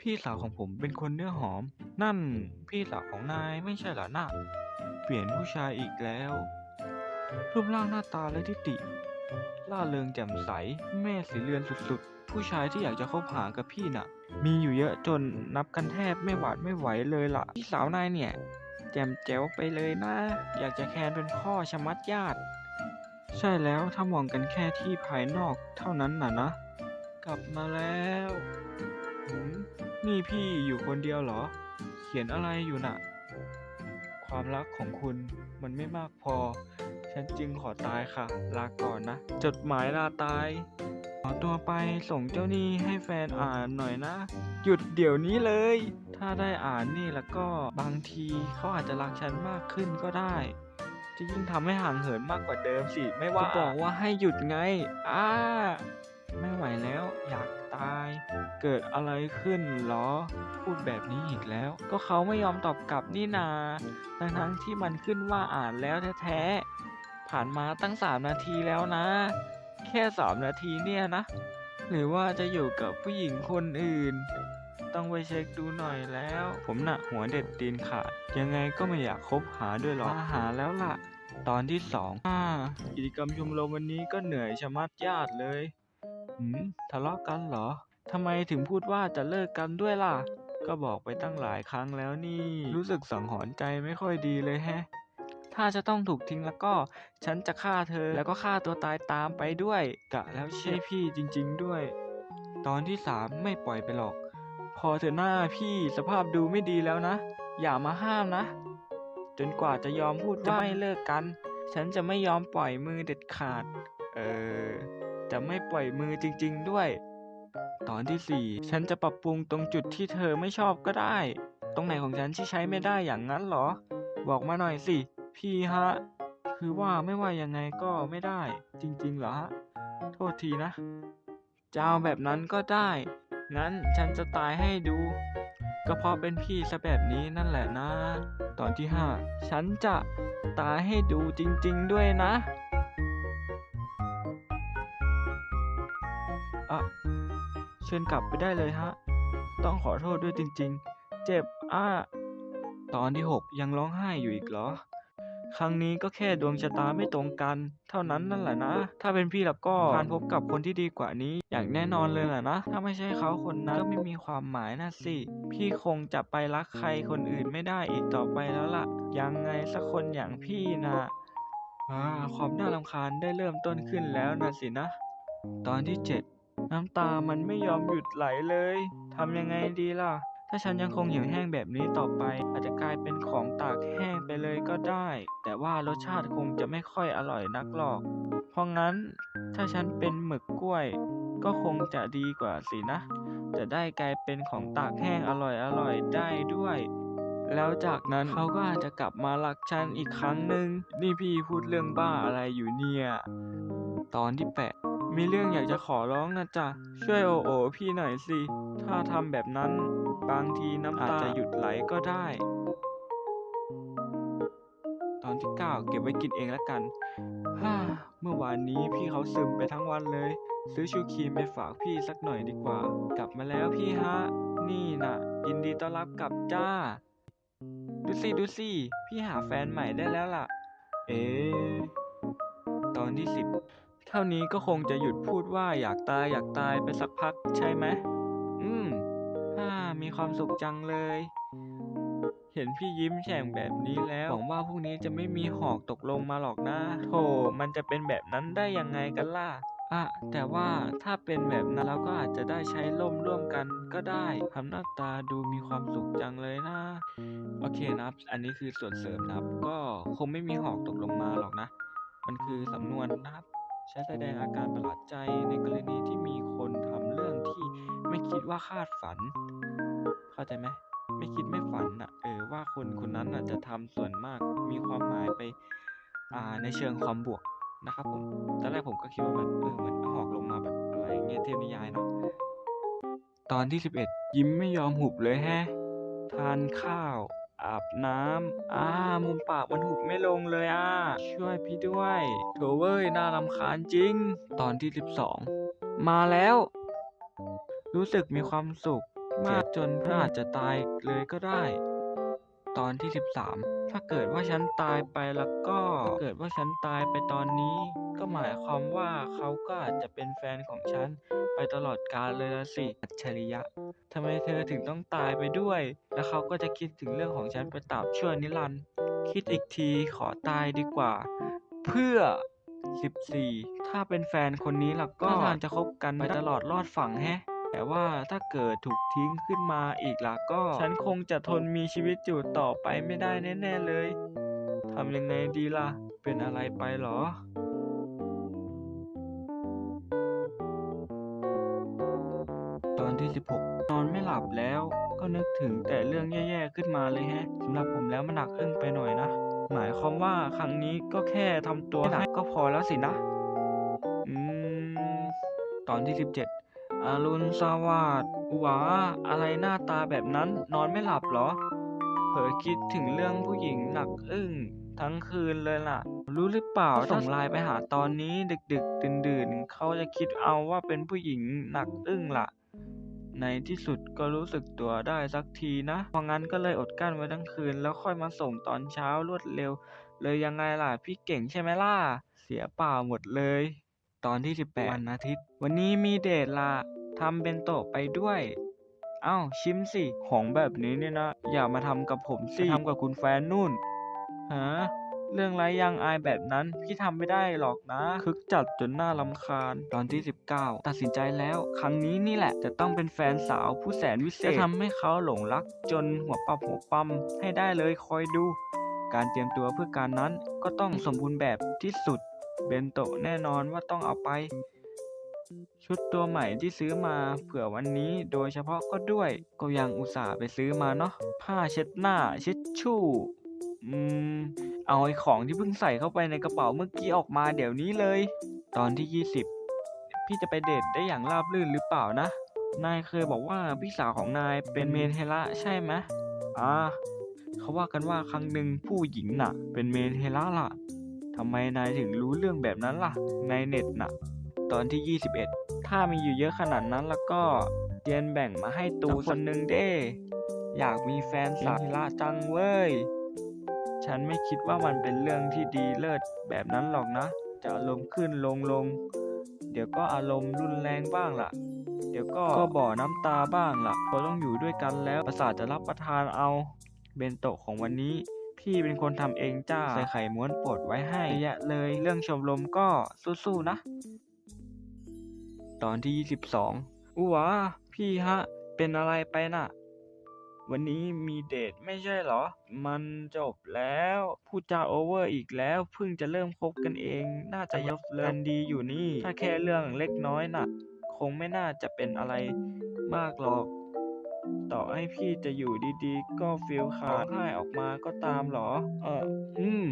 พี่สาวของผมเป็นคนเนื้อหอม นั่นพี่สาวของนายไม่ใช่เหรอนะเปลี่ยนผู้ชายอีกแล้ว รูปร่างหน้าตาและทิติ ล่าเริงแจ่มใส แม่สีเรือนสุดๆ ผู้ชายที่อยากจะคบหากับพี่น่ะ มีอยู่เยอะจนนับกันแทบไม่หวาดไม่ไหวเลยล่ะ พี่สาวนายเนี่ย แจ่มแจ๋วไปเลยนะ อยากจะแคนเป็นพ่อชะมัดญาติ ใช่แล้วถ้ามองกันแค่ที่ภายนอกเท่านั้นน่ะนะ กลับมาแล้วหืม นี่พี่อยู่คนเดียวเหรอ เขียนอะไรอยู่น่ะ ความรักของคุณมันไม่มากพอ ฉันจึงขอตายค่ะ ลาก่อนนะ จดหมายลาตาย ขอตัวไปส่งเจ้าหนี้ให้แฟนอ่านหน่อยนะ หยุดเดี๋ยวนี้เลย ถ้าได้อ่านนี่แล้วก็บางทีเขาอาจจะรักฉันมากขึ้นก็ได้ จะยิ่งทำให้ห่างเหินมากกว่าเดิมสิ ไม่ว่าบอกว่าให้หยุดไง อ้า ไม่ไหวแล้วอยาก ตาย เกิดอะไรขึ้นเหรอ พูดแบบนี้อีกแล้ว ก็เขาไม่ยอมตอบกลับนี่นาทั้งทั้งๆที่มันขึ้นว่าอ่านแล้วแท้ๆ ผ่านมาตั้งสามนาทีแล้วนะ แค่สามนาทีเนี่ยนะ หรือว่าจะอยู่กับผู้หญิงคนอื่น ต้องไปเช็คดูหน่อยแล้ว ผมน่ะหัวเด็ดตีนขาด ยังไงก็ไม่อยากคบหาด้วยหรอกมาหาแล้วล่ะตอนที่สองอ่ากิจกรรมชมรมวันนี้ก็เหนื่อยชะมัดญาติเลย หืมทะเลาะกันเหรอทำไมถึงพูดว่าจะเลิกกันด้วยล่ะ ก็บอกไปตั้งหลายครั้งแล้วนี่ รู้สึกสังหรณ์ใจไม่ค่อยดีเลยแฮะ ถ้าจะต้องถูกทิ้งแล้วก็ ฉันจะฆ่าเธอแล้วก็ฆ่าตัวตายตามไปด้วย กะแล้วใช่พี่จริง ๆด้วย ตอนที่สามไม่ปล่อยไปหรอก พอเธอหน้าพี่สภาพดูไม่ดีแล้วนะ อย่ามาห้ามนะ จนกว่าจะยอมพูดว่าไม่เลิกกัน ฉันจะไม่ยอมปล่อยมือเด็ดขาด เออ จะไม่ปล่อยมือจริง ๆ ด้วย ตอนที่สี่ฉันจะปรับปรุงตรงจุดที่เธอไม่ชอบก็ได้ ตรงไหนของฉันที่ใช้ไม่ได้อย่างนั้นเหรอ บอกมาหน่อยสิ พี่ฮะ คือว่าไม่ว่ายังไงก็ไม่ได้ จริง ๆ เหรอฮะ โทษทีนะจะเอาแบบนั้นก็ได้ งั้นฉันจะตายให้ดู ก็เพราะเป็นพี่ซะแบบนี้นั่นแหละนะ ตอนที่ห้าฉันจะตายให้ดูจริง ๆ ด้วยนะ อะเชิญกลับไปได้เลยฮะ ต้องขอโทษด้วยจริง ๆ เจ็บอ้า ตอนที่หกยังร้องไห้อยู่อีกเหรอ ครั้งนี้ก็แค่ดวงชะตาไม่ตรงกัน เท่านั้นนั่นแหละนะ ถ้าเป็นพี่แล้วก็การพบกับคนที่ดีกว่านี้ อย่างแน่นอนเลยแหละนะ ถ้าไม่ใช่เขาคนนั้นก็ไม่มีความหมายนะสิ พี่คงจะไปรักใครคนอื่นไม่ได้อีกต่อไปแล้วล่ะ ยังไงสักคนอย่างพี่นะความน่ารำคาญได้เริ่มต้นขึ้นแล้วนะสินะ ตอนที่เจ็ด น้ำตามันไม่ยอมหยุดไหลเลย ทำยังไงดีล่ะ ถ้าฉันยังคงเหี่ยวแห้งแบบนี้ต่อไป อาจจะกลายเป็นของตากแห้งไปเลยก็ได้ แต่ว่ารสชาติคงจะไม่ค่อยอร่อยนักหรอก เพราะงั้นถ้าฉันเป็นหมึกกล้วย ก็คงจะดีกว่าสินะ จะได้กลายเป็นของตากแห้งอร่อยอร่อยๆได้ด้วย แล้วจากนั้นเขาก็อาจจะกลับมารักฉันอีกครั้งหนึ่งนี่พี่พูดเรื่องบ้าอะไรอยู่เนี่ย ตอนที่แปด มีเรื่องอยากจะขอร้องนะจ๊ะ ช่วยโอโอพี่หน่อยสิ ถ้าทำแบบนั้น บางทีน้ำตาอาจจะหยุดไหลก็ได้ ตอนที่เก้าเก็บไว้กินเองแล้วกันฮ่าเมื่อวานนี้พี่เขาซึมไปทั้งวันเลย ซื้อชูครีมไปฝากพี่สักหน่อยดีกว่า กลับมาแล้วพี่ฮะ นี่น่ะยินดีต้อนรับกลับจ้า ดูสิดูสิพี่หาแฟนใหม่ได้แล้วล่ะ เอ๊ตอนที่สิบ เท่านี้ก็คงจะหยุดพูดว่าอยากตายอยากตายไปสักพักใช่ไหม อืมฮ่ามีความสุขจังเลย เห็นพี่ยิ้มแฉ่งแบบนี้แล้ว หวังว่าพรุ่งนี้จะไม่มีหอกตกลงมาหรอกนะ โธ่ มันจะเป็นแบบนั้นได้ยังไงกันล่ะอะแต่ว่าถ้าเป็นแบบนั้นเราก็อาจจะได้ใช้ล่มร่วมกันก็ได้ทำหน้าตาดูมีความสุขจังเลยนะ โอเคนะครับ อันนี้คือส่วนเสริมนะครับ ก็คงไม่มีหอกตกลงมาหรอกนะ มันคือสำนวนนะครับ ใช้แสดงอาการประหลาดใจในกรณีที่มีคนทำเรื่องที่ไม่คิดว่าคาดฝัน เข้าใจไหมไม่คิดไม่ฝันอะเออว่าคนคนนั้นอะจะทำส่วนมากมีความหมายไปอ่าในเชิงความบวกนะครับผมตอนแรกผมก็คิดว่าแบบเออเหมือนหอกลงมาแบบอะไรเงี้ยเทพนิยายเนาะตอนที่สิบเอ็ดยิ้มไม่ยอมหุบเลยแฮะ ทานข้าว อาบน้ำอ่ามุมปากมันหุบไม่ลงเลยอะ ช่วยพี่ด้วยโถเว้ยน่ารำคาญจริง ตอนที่สิบสองมาแล้ว รู้สึกมีความสุขมากจนเพื่ออาจจะตายเลยก็ได้ ตอนที่ 13 ถ้าเกิดว่าฉันตายไปแล้วก็เกิดว่าฉันตายไปตอนนี้ ก็หมายความว่าเขาก็อาจจะเป็นแฟนของฉันไปตลอดกาลเลยละสิ อัจฉริยะทำไมเธอถึงต้องตายไปด้วย แล้วเขาก็จะคิดถึงเรื่องของฉันไปตราบชั่วนิรันดร์คิดอีกทีขอตายดีกว่า เพื่อ 14 ถ้าเป็นแฟนคนนี้ล่ะก็ทางจะคบกันไปตลอดรอดฝั่งแฮะ แต่ว่าถ้าเกิดถูกทิ้งขึ้นมาอีกล่ะก็ ฉันคงจะทนมีชีวิตอยู่ต่อไปไม่ได้แน่ๆเลยทำยังไงดีล่ะ เป็นอะไรไปเหรอตอนที่ 16 นอนไม่หลับแล้วก็นึกถึงแต่เรื่องแย่ๆขึ้นมาเลยแฮะสำหรับผมแล้วมันหนักอึ้งไปหน่อยนะ หมายความว่าครั้งนี้ก็แค่ทำตัวหนักก็พอแล้วสินะ อืม ตอนที่ 17 อรุณสวัสดิ์หวาอะไรหน้าตาแบบนั้นนอนไม่หลับเหรอ เผลอคิดถึงเรื่องผู้หญิงหนักอึ้งทั้งคืนเลยล่ะ รู้หรือเปล่าส่งไลน์ไปหาตอนนี้ดึกดึกดื่นดื่นๆเขาจะคิดเอาว่าเป็นผู้หญิงหนักอึ้งล่ะ ในที่สุดก็รู้สึกตัวได้สักทีนะเพราะงั้นก็เลยอดกลั้นไว้ทั้งคืน แล้วค่อยมาส่งตอนเช้ารวดเร็ว เลยยังไงล่ะ พี่เก่งใช่ไหมล่ะ เสียเปล่าหมดเลย ตอนที่ 18 วันอาทิตย์ วันนี้มีเดทล่ะทำเป็นโตะไปด้วย เอ้าชิมสิ ของแบบนี้เนี่ยนะ อย่ามาทำกับผมสิทำกับคุณแฟนนู่นฮะเรื่องไรยังอายแบบนั้น พี่ทำไม่ได้หรอกนะ คึกจัดจนน่ารำคาญตอนที่ 19 ตัดสินใจแล้ว ครั้งนี้นี่แหละ จะต้องเป็นแฟนสาวผู้แสนวิเศษ จะทำให้เขาหลงรัก จนหัวปับหัวปั๊มให้ได้เลยคอยดู การเตรียมตัวเพื่อการนั้นก็ต้องสมบูรณ์แบบที่สุด เบนโตะแน่นอนว่าต้องเอาไป ชุดตัวใหม่ที่ซื้อมาเผื่อวันนี้โดยเฉพาะก็ด้วยก็ยังอุตส่าห์ไปซื้อมาเนาะผ้าเช็ดหน้าเช็ดชู่อืมเอาไอ้ของที่เพิ่งใส่เข้าไปในกระเป๋าเมื่อกี้ออกมาเดี๋ยวนี้เลย ตอนที่ 20 พี่จะไปเดทได้อย่างราบรื่นหรือเปล่านะ นายเคยบอกว่าพี่สาวของนายเป็นเมนเทระใช่ไหมอ่าเขาว่ากันว่าครั้งหนึ่งผู้หญิงน่ะ เป็นเมนเทระล่ะ ทำไมนายถึงรู้เรื่องแบบนั้นล่ะ ในเน็ตน่ะ ตอนที่ 21 ถ้ามีอยู่เยอะขนาดนั้นแล้วก็เรียนแบ่งมาให้ตูคนหนึ่งเด้ อยากมีแฟนสาวละจังเว้ย ฉันไม่คิดว่ามันเป็นเรื่องที่ดีเลิศแบบนั้นหรอกนะ จะอารมณ์ขึ้นลงลง เดี๋ยวก็อารมณ์รุนแรงบ้างล่ะ เดี๋ยวก็ก็บ่อน้ำตาบ้างล่ะเพราต้องอยู่ด้วยกันแล้วประสาทจะรับประทานเอา เบนโตะของวันนี้ พี่เป็นคนทำเองจ้า ใส่ไข่ม้วนโปรดไว้ให้เยอะแยะเลยเรื่องชมรมก็สู้ๆนะ ตอนที่ 22อู้วะพี่ฮะ เป็นอะไรไปน่ะ วันนี้มีเดทไม่ใช่เหรอ มันจบแล้ว พูดจาโอเวอร์อีกแล้ว เพิ่งจะเริ่มคบกันเอง น่าจะยกเลินดีอยู่นี่ ถ้าแค่เรื่องเล็กน้อยน่ะ คงไม่น่าจะเป็นอะไรมากหรอก ต่อให้พี่จะอยู่ดีๆ ก็ฟิลขาดไห้ออกมาก็ตามเหรอ เออ อืม